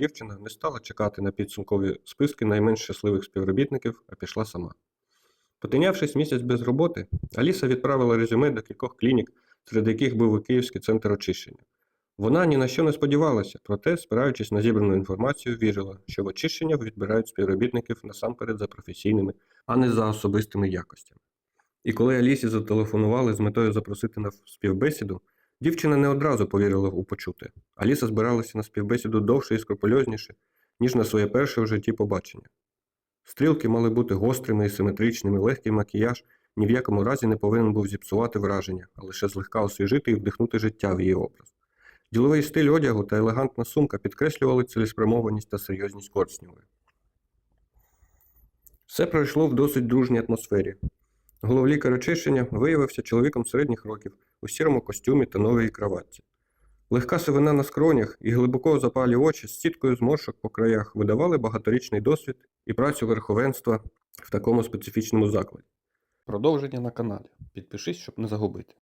дівчина не стала чекати на підсумкові списки найменш щасливих співробітників, а пішла сама. Потинявшись місяць без роботи, Аліса відправила резюме до кількох клінік, серед яких був і Київський центр очищення. Вона ні на що не сподівалася, проте, спираючись на зібрану інформацію, вірила, що в очищення відбирають співробітників насамперед за професійними, а не за особистими якостями. І коли Алісі зателефонували з метою запросити на співбесіду, дівчина не одразу повірила у почуте. Аліса збиралася на співбесіду довше і скрупульозніше, ніж на своє перше в житті побачення. Стрілки мали бути гострими і симетричними, легкий макіяж ні в якому разі не повинен був зіпсувати враження, а лише злегка освіжити і вдихнути життя в її образ. Діловий стиль одягу та елегантна сумка підкреслювали цілеспрямованість та серйозність Корснєвої. Все пройшло в досить дружній атмосфері. Головлікар очищення виявився чоловіком середніх років у сірому костюмі та новій кроватці. Легка сивина на скронях і глибоко запалі очі з сіткою зморшок по краях видавали багаторічний досвід і працю верховенства в такому специфічному закладі. Продовження на каналі. Підпишись, щоб не загубити.